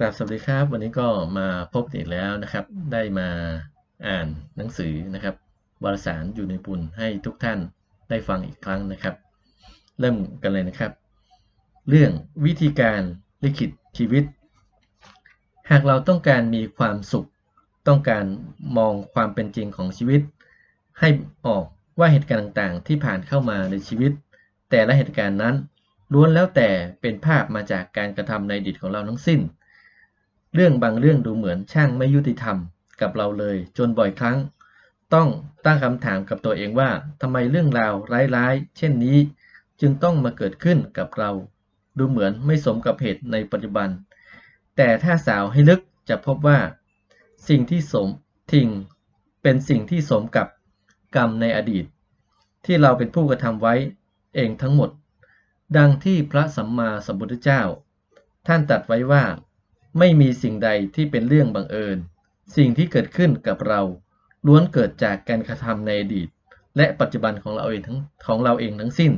กราบสวัสดีครับ วันนี้ก็มาพบกันอีกแล้วนะครับ ได้มาอ่านหนังสือนะครับวารสารอยู่ในปุนให้ทุกท่านได้ฟังอีกครั้งนะครับ เริ่มกันเลยนะครับ เรื่องวิธีการลิขิตชีวิต หากเราต้องการมีความสุข ต้องการมองความเป็นจริงของชีวิต ให้ออกว่าเหตุการณ์ต่างๆ ที่ผ่านเข้ามาในชีวิต แต่ละเหตุการณ์นั้นล้วนแล้วแต่เป็นภาพมาจากการกระทำในอดีตของเราทั้งสิ้น เรื่องบางเรื่องดูเหมือนช่างไม่ยุติธรรมกับเราเลย จนบ่อยครั้ง ต้องตั้งคำถามกับตัวเองว่าทำไมเรื่องราวร้ายๆ เช่นนี้ จึงต้องมาเกิดขึ้นกับเรา ดูเหมือนไม่สมกับเหตุในปัจจุบัน แต่ถ้าสาวให้ลึกจะพบว่า สิ่งที่สมทิ้งเป็นสิ่งที่สมกับกรรมในอดีต ที่เราเป็นผู้กระทำไว้เองทั้งหมด ดังที่พระสัมมาสัมพุทธเจ้า ท่านตรัสไว้ว่า ไม่มีสิ่งใดที่เป็นเรื่องบังเอิญ สิ่งที่เกิดขึ้นกับเรา ล้วนเกิดจากการกระทำในอดีต และปัจจุบันของเราเองทั้งของเราเองทั้งสิ้น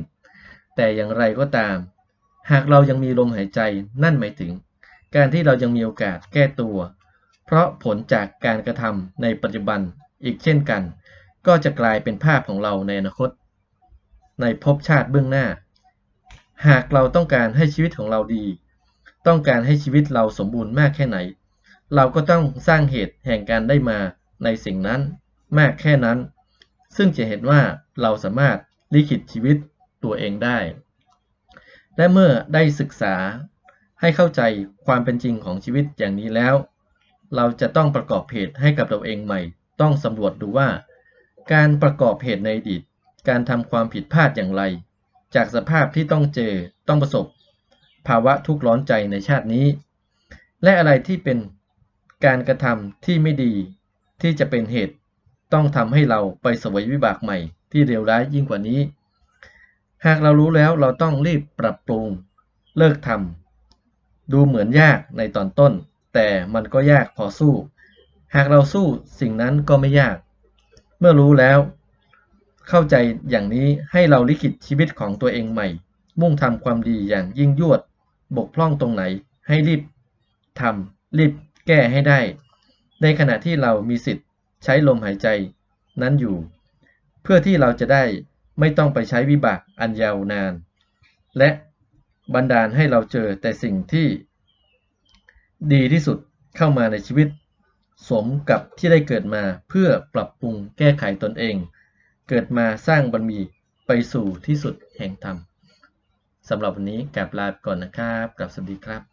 แต่อย่างไรก็ตาม หากเรายังมีลมหายใจนั่นหมายถึง การที่เรายังมีโอกาสแก้ตัว เพราะผลจากการกระทำในปัจจุบันอีกเช่นกัน ก็จะกลายเป็นภาพของเราในอนาคต ในภพชาติเบื้องหน้า หากเราต้องการให้ชีวิตของเราดี ต้องการให้ชีวิตเราสมบูรณ์มากแค่ไหน เราก็ต้องสร้างเหตุแห่งการได้มาในสิ่งนั้นมากแค่นั้น ซึ่งจะเห็นว่าเราสามารถลิขิตชีวิตตัวเองได้ และเมื่อได้ศึกษาให้เข้าใจความเป็นจริงของชีวิตอย่างนี้แล้ว เราจะต้องประกอบเหตุให้กับเราเองใหม่ ต้องสำรวจดูว่า การประกอบเหตุในอดีต การทำความผิดพลาดอย่างไร จากสภาพที่ต้องเจอต้องประสบ ภาวะทุกข์ร้อนใจในชาตินี้ และอะไรที่เป็นการกระทำที่ไม่ดี ที่จะเป็นเหตุต้องทำให้เราไปสวยวิบากใหม่ที่เลวร้ายยิ่งกว่านี้ หากเรารู้แล้วเราต้องรีบปรับปรุง เลิกทำดูเหมือนยากในตอนต้น แต่มันก็ยากพอสู้ หากเราสู้สิ่งนั้นก็ไม่ยาก เมื่อรู้แล้ว เข้าใจอย่างนี้ให้เราลิขิตชีวิตของตัวเองใหม่ มุ่งทำความดีอย่างยิ่งยวด บกพร่องตรงไหน ให้รีบทำรีบแก้ให้ได้ ในขณะที่เรามีสิทธิ์ใช้ลมหายใจนั้นอยู่ เพื่อที่เราจะได้ไม่ต้องไปใช้วิบากอันยาวนาน และบันดาลให้เราเจอแต่สิ่งที่ ดีที่สุดเข้ามาในชีวิต สมกับที่ได้เกิดมาเพื่อปรับปรุงแก้ไขตนเอง เกิดมาสร้างบารมีไปสู่ที่สุดแห่งธรรม สำหรับวันนี้กลับลาไปก่อนนะครับกลับสวัสดีครับ